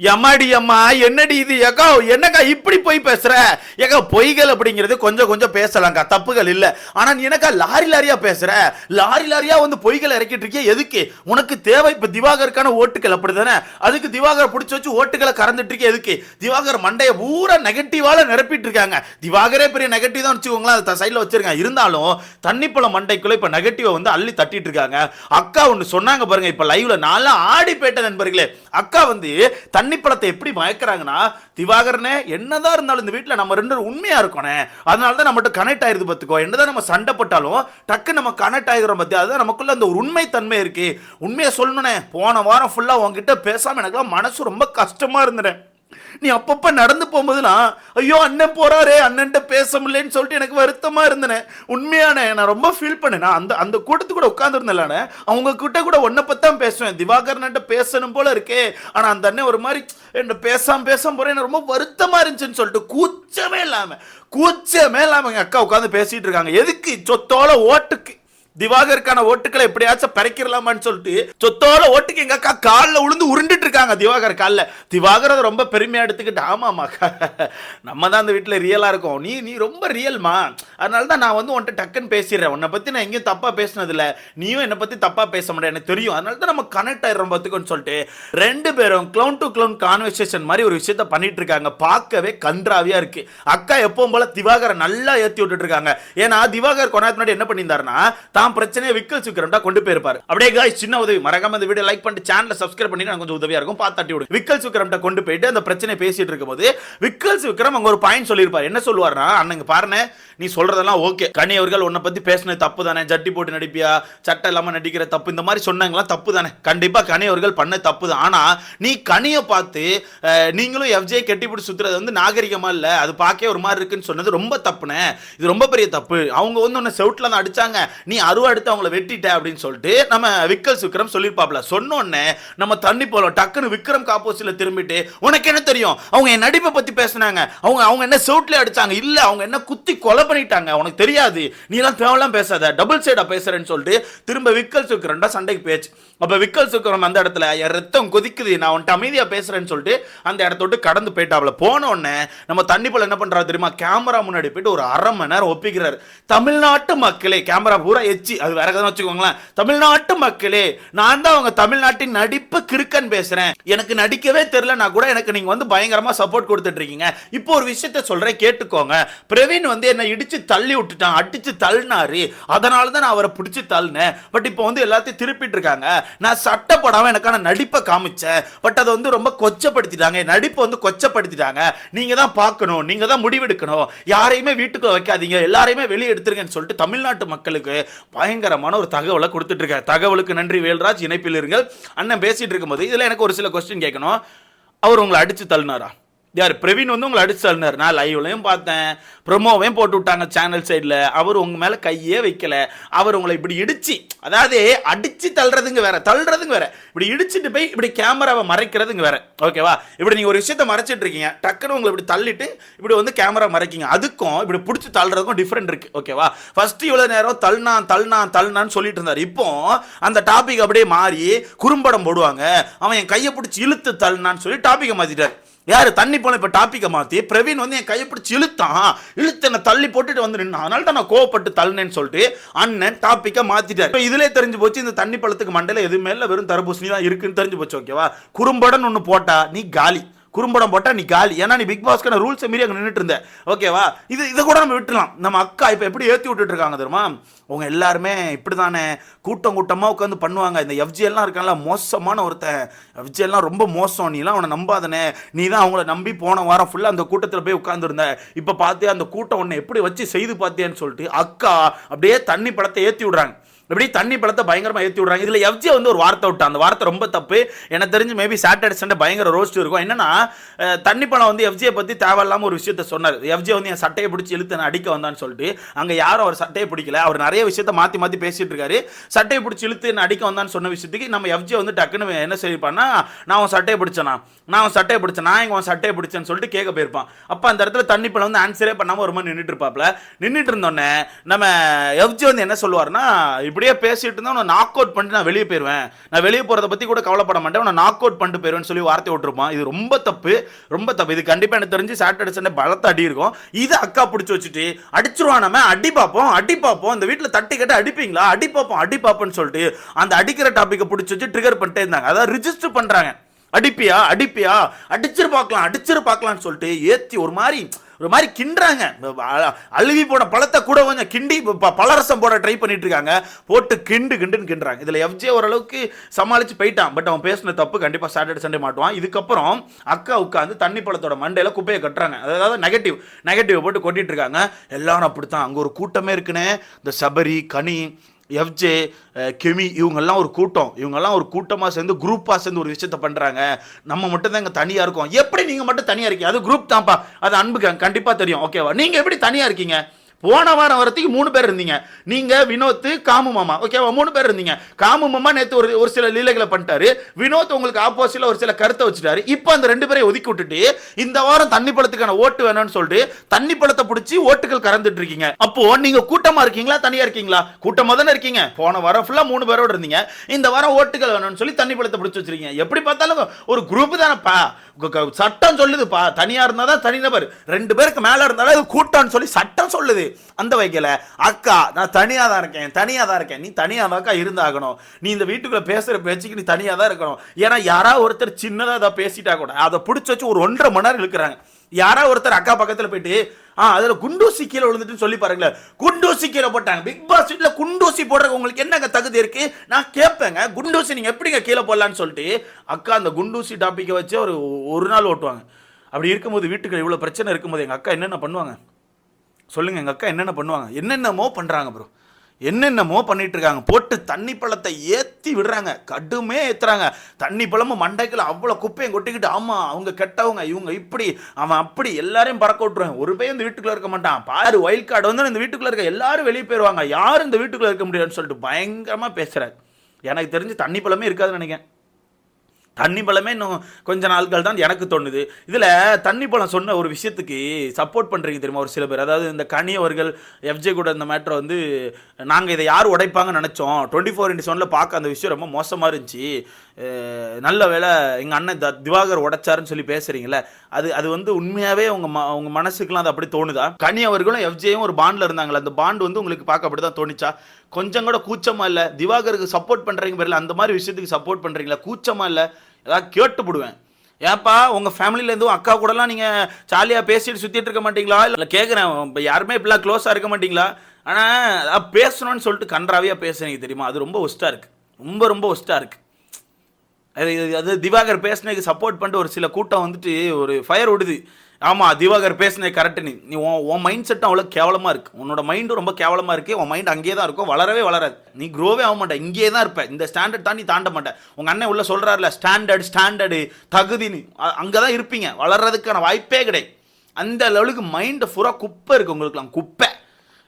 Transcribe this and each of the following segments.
எம்மாடி அம்மா என்னடி இது? ஏக்கா என்னக்கா இப்படி போய் பேசுற? ஏக்கா பொய்கள் அப்படிங்கிறது கொஞ்சம் கொஞ்சம் பேசலாம்க்கா. தப்புகள் இல்லை. ஆனா நீ எனக்கா லாரி லாரியா பேசுற? லாரி லாரியா வந்து பொய்களை இறக்கிட்டு இருக்கிய எதுக்கு? உனக்கு தேவை இப்ப திவாகருக்கான ஓட்டுகள் அப்படிதானே? அதுக்கு திவாகர் பிடிச்சி வச்சு ஓட்டுகளை கறந்துட்டு இருக்கிய எதுக்கு? திவாகர் மண்டைய பூரா நெகட்டிவால நிரப்பிட்டு இருக்காங்க. திவாகரே பெரிய நெகட்டிவ் தான் வச்சுக்கோங்களேன். அது சைடில் வச்சிருக்காங்க இருந்தாலும் தண்ணிப்பழம் மண்டைக்குள்ள இப்ப நெகட்டிவை வந்து அள்ளி தட்டிட்டு இருக்காங்க. அக்கா ஒன்று சொன்னாங்க பாருங்க இப்ப லைவ்ல நான்லாம் ஆடி போயிட்ட நண்பர்களே. அக்கா வந்து தண்ணிப்பழத்தை எப்படி மயக்கிறாங்கன்னா திவாகரனே என்னதான் இருந்தாலும் இந்த வீட்டில் நம்ம ரெண்டு உண்மையாக இருக்கோனே. அதனால தான் நம்மகிட்ட கனெக்ட் ஆயிருது பார்த்துக்கோ. என்னதான் நம்ம சண்டை போட்டாலும் டக்கு நம்ம கனெக்ட் ஆகிறோம் பற்றி அதுதான் நமக்குள்ள அந்த ஒரு உண்மை தன்மை இருக்கு. உண்மையை சொல்லணுனே போன வாரம் ஃபுல்லாக உங்ககிட்ட பேசாமல் எனக்குலாம் மனசு ரொம்ப கஷ்டமாக இருந்தேன் நீ அப்பப்ப நடந்து போகும்போதுலாம் ஐயோ அண்ணன் போறாரே அண்ணன்ட்ட பேச முடியலன்னு சொல்லிட்டு எனக்கு வருத்தமா இருந்தேனே. உண்மையான நான் ரொம்ப ஃபீல் பண்ணேன். நான் அந்த அந்த கூட்டத்து கூட உட்காந்துருந்தேன் அவங்க கிட்ட கூட ஒன்ன பத்தான் பேசுவேன். திவாகரன்ட்ட பேசணும் போல இருக்கே. ஆனா அந்த அண்ணன் ஒரு மாதிரி என்ன பேசாம பேசாம போறேன். எனக்கு ரொம்ப வருத்தமா இருந்துச்சுன்னு சொல்லிட்டு கூச்சமே இல்லாம கூச்சமே இல்லாம எங்க அக்கா உட்காந்து பேசிட்டு இருக்காங்க. எதுக்கு சொத்தோட ஓட்டுக்கு திவாகருக்கான ஓட்டுக்களை எப்படியாச்சும் பறிக்கிறலாமான்னு சொல்லிட்டு சொத்தோட ஓட்டுக்கு எங்க அக்கா காலில் உளுந்து உருண்டுட்டு இருக்காங்க திவாகர் காலில். திவாகர் அதை ரொம்ப பெருமையா எடுத்துக்கிட்டு ஆமாம்மா நம்ம தான் அந்த வீட்டில் ரியலா இருக்கோம். நீ நீ ரொம்ப ரியல்மா அதனால தான் நான் வந்து உன்கிட்ட டக்குன்னு பேசிடுறேன். உன்னை பத்தி நான் எங்கேயும் தப்பா பேசினது நீயும் என்னை பத்தி தப்பா பேச முடியாது எனக்கு தெரியும். அதனால தான் நம்ம கனெக்ட் ஆயிரம் பார்த்துக்கோன்னு சொல்லிட்டு ரெண்டு பேரும் க்ளவுன் டு க்ளவுன் கான்வர்சேஷன் மாதிரி ஒரு விஷயத்த பண்ணிட்டு இருக்காங்க. பார்க்கவே கன்றாவியா இருக்கு. அக்கா எப்பவும் போல திவாகரை நல்லா ஏத்தி விட்டுட்டு இருக்காங்க. ஏன்னா திவாகர் கொண்டாந்து முன்னாடி என்ன பண்ணியிருந்தாருன்னா தான் பிரச்சனையை விக்கல் சுக்கரம்டா கொண்டு போயிருப்பாரு. அப்படியே காய்ஸ் சின்ன உதவி. மறக்காம இந்த வீடியோ லைக் பண்ணிட்டு சேனலை சப்ஸ்கிரைப் பண்ணி நான் கொஞ்சம் உதவியா இருக்கும். பார்த்தாட்டி விடு. விக்கல் சுக்கரம்ட்ட கொண்டு போயிட்டு அந்த பிரச்சனையை பேசிட்டு இருக்கும்போது விக்கல் சுக்கரம் அங்க ஒரு பாயிண்ட் சொல்லியிருப்பாரு. என்ன சொல்லுவார்னா அண்ணங்க பாருங்க நீ சொல்றதெல்லாம் ஓகே கனி அவர்கள் உன்னை பத்தி பேசினது தப்பு தானே ஜட்டி போட்டு நடிப்பியா? சட்டை இல்லாம நடிக்கிற தப்பு? இந்த மாதிரி சொன்னாங்களா தப்பு தானே கண்டிப்பா கனி அவர்கள் பண்ண தப்பு தான் ஆனா நீ கனியை பார்த்து நீங்களும் எஃப்ஜே கெட்டிப்பிடி சுத்துறது வந்து நாகரிகமா இல்ல. அது பார்க்கவே ஒரு மாதிரி இருக்குன்னு சொன்னது ரொம்ப தப்புனே இது ரொம்ப பெரிய தப்பு. அவங்க வந்து உன்னை செவுட்ல தான் அடிச்சாங்க. நீ அருவா எடுத்து அவங்கள வெட்டிட்ட அப்படின்னு சொல்லிட்டு நம்ம விக்கல் விக்ரம் சொல்லியிருப்பாப்ல சொன்னோடனே நம்ம தண்ணி போல டக்குன்னு விக்ரம் காப்போசில திரும்பிட்டு உனக்கு என்ன தெரியும்? அவங்க என் நடிப்பை பத்தி பேசுனாங்க. அவங்க அவங்க என்ன செவுட்ல அடிச்சாங்க. இல்ல அவங்க என்ன குத்தி கொலை பண்ணிட்டாங்க. உனக்கு தெரியாது. நீ எல்லாம் தேவையெல்லாம் பேசாத. டபுள் சைடா பேசுறேன்னு சொல்லிட்டு திரும்ப விக்கல் சுக்கரன்டா சண்டைக்கு பேச்சு அப்ப விக்கல் சுக்கரம் அந்த இடத்துல என் ரத்தம் கொதிக்குது. நான் உன்ட்டு அமைதியா பேசுறேன்னு சொல்லிட்டு அந்த இடத்த விட்டு கடந்து போயிட்டாப்ல போனோடனே நம்ம தண்ணி போல என்ன பண்றாரு தெரியுமா? கேமரா முன்னாடி போயிட்டு ஒரு அரை மணி நேரம் ஒப்பிக்கிறாரு. தமிழ்நாட்டு மக்களே கேமரா பூரா எச்சி அது வேற கதை வச்சுக்கோங்களேன். தமிழ்நாட்டு மக்களே நான் தான் அவங்க தமிழ்நாட்டின் நடிப்பு கிறுக்கன் பேசுறேன். எனக்கு நடிக்கவே தெரியலனா கூட எனக்கு நீங்க வந்து பயங்கரமா சப்போர்ட் கொடுத்துட்டு இருக்கீங்க. இப்போ ஒரு விஷயத்த சொல்றேன் கேட்டுக்கோங்க. பிரவீன் வந்து என்ன இடிச்சு தள்ளி விட்டுட்டான் அடிச்சு தள்ளினாரு. அதனால தான் நான் அவரை பிடிச்சி தள்ளினேன். பட் இப்போ வந்து எல்லாத்தையும் திருப்பிட்டு இருக்காங்க. நான் சட்டப்படாம எனக்கான நடிப்பை காமிச்சேன். பட் அதை வந்து ரொம்ப கொச்சப்படுத்திட்டாங்க. என் நடிப்பை வந்து கொச்சப்படுத்திட்டாங்க. நீங்க தான் பார்க்கணும் நீங்க தான் முடிவெடுக்கணும். யாரையுமே வீட்டுக்குள்ள வைக்காதீங்க. எல்லாரையுமே வெளியே எடுத்துருங்கன்னு சொல்லிட்டு தமிழ்நாட்டு மக்களுக்கு பயங்கரமான ஒரு தகவலை கொடுத்துட்ருக்காரு. தகவலுக்கு நன்றி வேல்ராஜ். இணைப்பில் இருங்கள். அண்ணன் பேசிட்டு இருக்கும்போது இதில் எனக்கு ஒரு சில கொஸ்டின் கேட்கணும். அவர் உங்களை அடிச்சு தள்ளினாரா? யார் பிரவீன் வந்து உங்களை அடிச்சு தள்ளினார். நான் லைவ்லையும் பார்த்தேன். ப்ரொமோவையும் போட்டு விட்டாங்க சேனல் சைடில் அவர் உங்கள் மேலே கையே வைக்கல. அவர் உங்களை இப்படி இடிச்சு அதாவது அடிச்சு தள்ளுறதுங்க வேற தள்ளுறதுங்க வேற. இப்படி இடிச்சிட்டு போய் இப்படி கேமராவை மறைக்கிறதுங்க வேற. ஓகேவா இப்படி நீங்கள் ஒரு விஷயத்த மறைச்சிட்டு இருக்கீங்க. டக்குன்னு உங்களை இப்படி தள்ளிட்டு இப்படி வந்து கேமரா மறைக்கிங்க. அதுக்கும் இப்படி பிடிச்சி தள்ளுறதுக்கும் டிஃப்ரெண்ட் இருக்கு. ஓகேவா ஃபர்ஸ்ட் இவ்வளோ நேரம் தள்ளினா தள்ளினா தள்ளினான்னு சொல்லிட்டு இருந்தார். இப்போ அந்த டாபிக் அப்படியே மாறி குறும்படம் போடுவாங்க. அவன் என் கையை பிடிச்சி இழுத்து தள்ளினான்னு சொல்லி டாபிக்கை மாற்றிட்டார் யார் தண்ணி போன இப்போ டாப்பிக்கை மாற்றி பிரவீன் வந்து என் கையை பிடிச்சி இழுத்தான். இழுத்து என்னை தள்ளி போட்டுட்டு வந்து நின்னா அதனால தான் நான் கோவப்பட்டு தள்ளினேன்னு சொல்லிட்டு அண்ணன் டாப்பிக்கை மாற்றிட்டார் இப்போ இதிலே தெரிஞ்சு போச்சு இந்த தண்ணி பழத்துக்கு மண்டையில் எதுவுமே இல்லை வெறும் தரபூசணி தான் இருக்குன்னு தெரிஞ்சு போச்சு ஓகேவா குறும்படன்னு ஒன்று போட்டா நீ காலி. குறும்படம் போட்டா நீ காலி. ஏன்னா நீ பிக் பாஸ்க்கான ரூல்ஸை மீறி அங்கே நின்றுட்டு இருந்த. ஓகேவா இது இதை கூட நம்ம விட்டுலாம் நம்ம அக்கா இப்போ எப்படி ஏற்றி விட்டுட்டு இருக்காங்க தெரியுமா? அவங்க எல்லாருமே இப்படி தானே கூட்டம் கூட்டமாக உட்காந்து பண்ணுவாங்க. இந்த எஃப்ஜிஎல்லாம் இருக்காங்களா மோசமான ஒருத்தன். எஃப்ஜிஎல்லாம் ரொம்ப மோசம். நீலாம் அவனை நம்பாதனே. நீ தான் அவங்கள நம்பி போன வாரம் ஃபுல்லாக அந்த கூட்டத்தில் போய் உட்காந்துருந்த இப்போ பார்த்தியா அந்த கூட்டம் உன்னை எப்படி வச்சு செய்து பார்த்தியான்னு சொல்லிட்டு அக்கா அப்படியே தண்ணி படத்தை ஏற்றி விடுறாங்க. இப்படி தண்ணி பழத்தை பயங்கரமாக ஏற்றி விடுறாங்க. இதில் எஃப்ஜி வந்து ஒரு வார்த்தை விட்டா. அந்த வார்த்தை ரொம்ப தப்பு. எனக்கு தெரிஞ்சு மேபி சாட்டர்டே சண்டே பயங்கர ரோஸ்ட் இருக்கும். என்னன்னா தண்ணி பழம் வந்து எஃப்ஜியை பற்றி தேவையில்லாம ஒரு விஷயத்த சொன்னார். எஃப்ஜியை வந்து என் சட்டையை பிடிச்சி இழுத்து நான் அடிக்க வந்தான்னு சொல்லிட்டு அங்கே யாரும் அவர் சட்டையை பிடிக்கல. அவர் நிறைய விஷயத்த மாற்றி மாற்றி பேசிட்டு இருக்காரு. சட்டையை பிடிச்சி இழுத்து நான் அடிக்க வந்தான்னு சொன்ன விஷயத்துக்கு நம்ம எஃப்ஜியை வந்து டக்குன்னு என்ன செய்வான்னா நான் உன் சட்டையை பிடிச்சேனா? நான் உன் சட்டையை பிடிச்சேன்? நான் எங்க உன் சட்டையை பிடிச்சேன்னு சொல்லிட்டு கேட்க போயிருப்பான். அப்போ அந்த இடத்துல தண்ணி பழம் வந்து ஆன்சரே பண்ணாமல் ஒரு மாதிரி நின்றுட்டு இருப்பாப்ல. நின்றுட்டு இருந்தோடனே நம்ம எஃப்ஜி வந்து என்ன சொல்லுவார்னா இப்படி இப்படியே பேசிட்டு இருந்தா உன்னை நாக் அவுட் பண்ணிட்டு நான் வெளியே போயிருவேன். நான் வெளியே போகிறத பத்தி கூட கவலைப்பட மாட்டேன். உன்னை நாக் அவுட் பண்ணிட்டு போயிருவேன்னு சொல்லி வார்த்தை விட்டுருப்பான். இது ரொம்ப தப்பு ரொம்ப தப்பு. இது கண்டிப்பா எனக்கு தெரிஞ்சு சாட்டர்டே சண்டே பலத்த அடி இருக்கும். இது அக்கா பிடிச்சி வச்சுட்டு அடிச்சிருவான் நம்ம அடி பார்ப்போம் அடி பார்ப்போம். இந்த வீட்டில் தட்டி கட்டி அடிப்பீங்களா? அடி பார்ப்போம் அடி பார்ப்போம்னு சொல்லிட்டு அந்த அடிக்கிற டாப்பிக்கை பிடிச்சி வச்சு ட்ரிகர் பண்ணிட்டே இருந்தாங்க. அதாவது ரிஜிஸ்டர் பண்றாங்க. அடிப்பியா அடிப்பியா? அடிச்சிரு பார்க்கலாம் அடிச்சிரு பார்க்கலாம்னு சொல்லிட்டு ஏத்தி ஒரு மாதிரி ஒரு மாதிரி கிண்டுறாங்க. அ- அழுவி போன பழத்தை கூட கொஞ்சம் கிண்டி ப- பலரசம் போட ட்ரை பண்ணிட்டு இருக்காங்க. போட்டு கிண்டு கிண்டுன்னு கிண்டுறாங்க. இதில் எஃப்ஜே ஓரளவுக்கு சமாளிச்சு போயிட்டான். பட் அவன் பேசின தப்பு கண்டிப்பாக சாட்டர்டே சண்டே மாட்டுவான். இதுக்கப்புறம் அக்கா உட்காந்து தண்ணி பழத்தோட மண்டையில் குப்பையை கட்டுறாங்க. அதாவது நெகட்டிவ் நெகட்டிவ் போட்டு கொட்டிட்டு இருக்காங்க. எல்லாரும் அப்படித்தான். அங்கே ஒரு கூட்டமே இருக்குன்னு. இந்த சபரி கனி எஃப்ஜே கெமி இவங்கெல்லாம் ஒரு கூட்டம். இவங்கெல்லாம் ஒரு கூட்டமாக சேர்ந்து குரூப்பாக சேர்ந்து ஒரு விஷயத்த பண்ணுறாங்க நம்ம மட்டும் தான் இங்கே தனியாக இருக்கோம். எப்படி நீங்கள் மட்டும் தனியாக இருக்கீங்க? அது குரூப் தான்ப்பா. அது அன்புக்கு கண்டிப்பாக தெரியும். ஓகேவா நீங்கள் எப்படி தனியாக இருக்கீங்க? போன வாரம் வரத்துக்கு மூணு பேர் இருந்தீங்க. நீங்க வினோத் காமு மாமா. ஓகேவா மூணு பேர் இருந்தீங்க. காமு மாமா நேற்று ஒரு ஒரு சில லீலைகளை பண்ணிட்டாரு. வினோத் உங்களுக்கு ஆப்போசிட்ல ஒரு சில கருத்தை வச்சுட்டாரு. இப்போ அந்த ரெண்டு பேரையும் ஒதுக்கி விட்டுட்டு இந்த வாரம் தண்ணி பழத்துக்கான ஓட்டு வேணும்னு சொல்லிட்டு தண்ணி பழத்தை பிடிச்சி ஓட்டுகள் கறந்துட்டு இருக்கீங்க. அப்போ நீங்க கூட்டமா இருக்கீங்களா தனியா இருக்கீங்களா? கூட்டமா தானே இருக்கீங்க. போன வாரம் ஃபுல்லா மூணு பேரோட இருந்தீங்க. இந்த வாரம் ஓட்டுகள் வேணும்னு சொல்லி தண்ணி பழத்தை பிடிச்சி வச்சிருக்கீங்க. எப்படி பார்த்தாலும் ஒரு குரூப் தானேப்பா. சட்டம் சொல்லுது. பா சொல்லுதுப்பா தனியா இருந்தாதான் தனிநபர் ரெண்டு பேருக்கு மேல இருந்தாலும் அது கூட்டம்னு சொல்லி சட்டம் சொல்லுது. அந்த வைக்கல அக்கா நான் தனியா தான் இருக்கேன் தனியா தான் இருக்கேன். நீ தனியா தான்க்கா இருந்தாகணும். நீ இந்த வீட்டுக்குள்ள பேசுற பேச்சுக்கு நீ தனியா தான் இருக்கணும். ஏன்னா யாராவது ஒருத்தர் சின்னதா அதை பேசிட்டா கூட அதை பிடிச்சி வச்சு ஒரு ஒன்றரை மணி நேரம் இழுக்கிறாங்க. யாராவது ஒருத்தர் அக்கா பக்கத்துல போயிட்டு ஆ அதில் குண்டூசி கீழே விழுந்துட்டு சொல்லி பாருங்களேன். குண்டூசி கீழே போட்டாங்க. பிக் பாஸ் வீட்டில் குண்டூசி போடுறதுக்கு உங்களுக்கு என்னங்க தகுதி இருக்கு? நான் கேட்பேங்க குண்டூசி நீங்கள் எப்படிங்க கீழே போடலான்னு சொல்லிட்டு அக்கா அந்த குண்டூசி டாப்பிக்கை வச்சு ஒரு ஒரு நாள் ஓட்டுவாங்க. அப்படி இருக்கும்போது வீட்டுக்கு இவ்வளோ பிரச்சனை இருக்கும்போது எங்கள் அக்கா என்னென்ன பண்ணுவாங்க? சொல்லுங்கள் எங்கள் அக்கா என்னென்ன பண்ணுவாங்க? என்னென்னமோ பண்ணுறாங்க ப்ரோ என்னென்னமோ பண்ணிட்டு இருக்காங்க போட்டு தண்ணி பழத்தை ஏற்றி விடுறாங்க. கடுமே ஏற்றுறாங்க தண்ணி பழமும் மண்டைக்குள்ள அவ்வளோ குப்பையும் கொட்டிக்கிட்டு ஆமாம் அவங்க கெட்டவங்க இவங்க இப்படி அவன் அப்படி எல்லாரையும் பறக்க விட்டுருவான் ஒரு பையன் இந்த வீட்டுக்குள்ள இருக்க மாட்டான். பாரு ஒயில் கார்டு வந்து இந்த வீட்டுக்குள்ளே இருக்க எல்லாரும் வெளியே போயிடுவாங்க யாரும் இந்த வீட்டுக்குள்ளே இருக்க முடியாதுன்னு சொல்லிட்டு பயங்கரமாக பேசுறாரு. எனக்கு தெரிஞ்சு தண்ணி பழமே இருக்காதுன்னு நினைக்கிறேன். தண்ணி பழமே இன்னும் கொஞ்ச நாட்கள் தான் எனக்கு தோணுது. இதில் தண்ணி பழம் சொன்ன ஒரு விஷயத்துக்கு சப்போர்ட் பண்ணுறீங்க தெரியுமா? ஒரு சில பேர். அதாவது இந்த கனி அவர்கள் எஃப்ஜே கூட இந்த மேட்ரை வந்து நாங்கள் இதை யார் உடைப்பாங்கன்னு நினச்சோம். டுவெண்ட்டி ஃபோர் இன்டி செவனில் பார்க்க அந்த விஷயம் ரொம்ப மோசமாக இருந்துச்சு. நல்ல வேளை எங்கள் அண்ணன் த திவாகர் உடைச்சாருன்னு சொல்லி பேசுகிறீங்களே அது அது வந்து உண்மையாகவே உங்கள் ம உங்கள் மனசுக்குலாம் அது அப்படி தோணுதா? கனி அவர்களும் எஃப்ஜேயும் ஒரு பாண்டில் இருந்தாங்களே அந்த பாண்ட் வந்து உங்களுக்கு பார்க்க அப்படி தான் தோணுச்சா? கொஞ்சம் கூட கூச்சமாக இல்லை? திவாகருக்கு சப்போர்ட் பண்ணுறீங்க பேரில் அந்த மாதிரி விஷயத்துக்கு சப்போர்ட் பண்ணுறீங்களா கூச்சமாக இல்லை? ஏதாவது கேட்டுப்படுவேன். ஏன்ப்பா உங்கள் ஃபேமிலியில் இருந்தும் அக்கா கூடலாம் நீங்கள் ஜாலியாக பேசிட்டு சுற்றிட்டு இருக்க மாட்டீங்களா? இல்லை கேட்குறேன் இப்போ யாருமே இப்படிலாம் க்ளோஸாக இருக்க மாட்டீங்களா? ஆனால் பேசணும்னு சொல்லிட்டு கன்றாவியாக பேசுறீங்க தெரியுமா? அது ரொம்ப ஒஸ்ட்டாக இருக்குது ரொம்ப ரொம்ப ஒஸ்ட்டாக இருக்குது அது அது திவாகர் பேசினதுக்கு சப்போர்ட் பண்ணிட்டு ஒரு சில கூட்டம் வந்துட்டு ஒரு ஃபயர் விடுது ஆமாம் திவாகர் பேசினது கரெக்டு நீ. நீ உன் உன் மைண்ட் செட்டும் அவ்வளோ கேவலமாக இருக்குது உன்னோட மைண்டும் ரொம்ப கேவலமாக இருக்குது உன் மைண்ட் அங்கேயே தான் இருக்கும். வளரவே வளராது. நீ க்ரோவே ஆக மாட்டேன் இங்கேயே தான் இருப்ப. இந்த ஸ்டாண்டர்ட் தாண்டி தாண்ட மாட்டேன் உங்கள் அண்ணன் உள்ள சொல்கிறாருல ஸ்டாண்டர்ட் ஸ்டாண்டர்டு தகுதின்னு. அங்கே தான் இருப்பீங்க. வளர்றதுக்கான வாய்ப்பே கிடையாது. அந்த லெவலுக்கு மைண்டு ஃபுரா குப்பை இருக்குது உங்களுக்குலாம் குப்பை.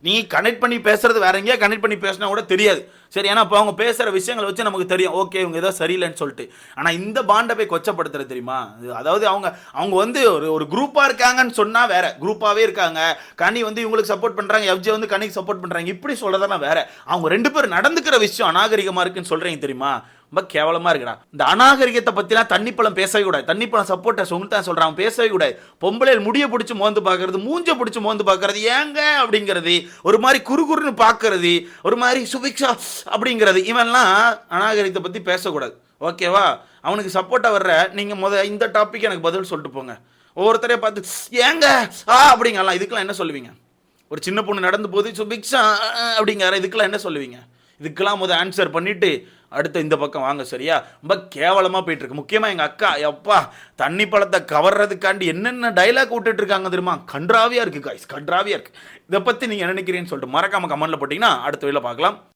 நீ கனெக்ட் பண்ணி பேசுறது வேற எங்கேயா கனெக்ட் பண்ணி பேசினா கூட தெரியாது. சரி ஏன்னா இப்போ அவங்க பேசுகிற விஷயங்களை வச்சு நமக்கு தெரியும். ஓகே இவங்க ஏதோ சரியில்லைன்னு சொல்லிட்டு. ஆனால் இந்த பாண்டை போய் கொச்சப்படுத்துறது தெரியுமா? அதாவது அவங்க அவங்க வந்து ஒரு ஒரு குரூப்பாக இருக்காங்கன்னு சொன்னால் வேற. குரூப்பாகவே இருக்காங்க. கனி வந்து இவங்களுக்கு சப்போர்ட் பண்ணுறாங்க எஃப்ஜே வந்து கனிக்கு சப்போர்ட் பண்ணுறாங்க இப்படி சொல்கிறதெல்லாம் வேற. அவங்க ரெண்டு பேரும் நடந்துக்கிற விஷயம் அநாகரிகமாக இருக்குன்னு சொல்கிறீங்க தெரியுமா? ரொம்ப கேவலமாக இருக்குடா இந்த அநாகரிகத்தை பற்றிலாம் தண்ணி பழம் பேசவே கூடாது. தண்ணி பழம் சப்போர்ட்டை உங்களுக்கு தான் பேசவே கூடாது. பொம்பளையில் முடிய பிடிச்சி மோந்து பார்க்கறது மூஞ்ச பிடிச்சி மோந்து பார்க்கறது ஏங்க அப்படிங்கிறது ஒரு மாதிரி குறுகுறுன்னு பார்க்கறது ஒரு மாதிரி சுபிக்ஷா அப்படிங்கிறது இவன்லாம் அநாகரிகத்தை பற்றி பேசக்கூடாது. ஓகேவா? அவனுக்கு சப்போர்ட்டாக வர்ற நீங்கள் முத இந்த டாபிக் எனக்கு பதில் சொல்லிட்டு போங்க. ஒவ்வொருத்தரையும் பார்த்து ஏங்க ஆ அப்படிங்கலாம் இதுக்கெல்லாம் என்ன சொல்லுவீங்க? ஒரு சின்ன பொண்ணு நடந்து போது சுபிக்ஷா அப்படிங்கிற இதுக்கெல்லாம் என்ன சொல்லுவீங்க? இதுக்கெல்லாம் முதல் ஆன்சர் பண்ணிவிட்டு அடுத்த இந்த பக்கம் வாங்க சரியா? ரொம்ப கேவலமாக போயிட்டுருக்கு. முக்கியமாக எங்கள் அக்கா எப்பா தண்ணி பழத்தை கவர்றதுக்காண்டி என்னென்ன டைலாக் விட்டுட்டு இருக்காங்க தெரியுமா? கன்றாவியாக இருக்கு காய்ஸ் கன்றாவியாக இருக்குது இதை பற்றி நீங்கள் என்ன நினைக்கிறீங்கன்னு சொல்லிட்டு மறக்காம கமெண்ட்ல போட்டிங்கன்னா அடுத்த வேலை பார்க்கலாம்.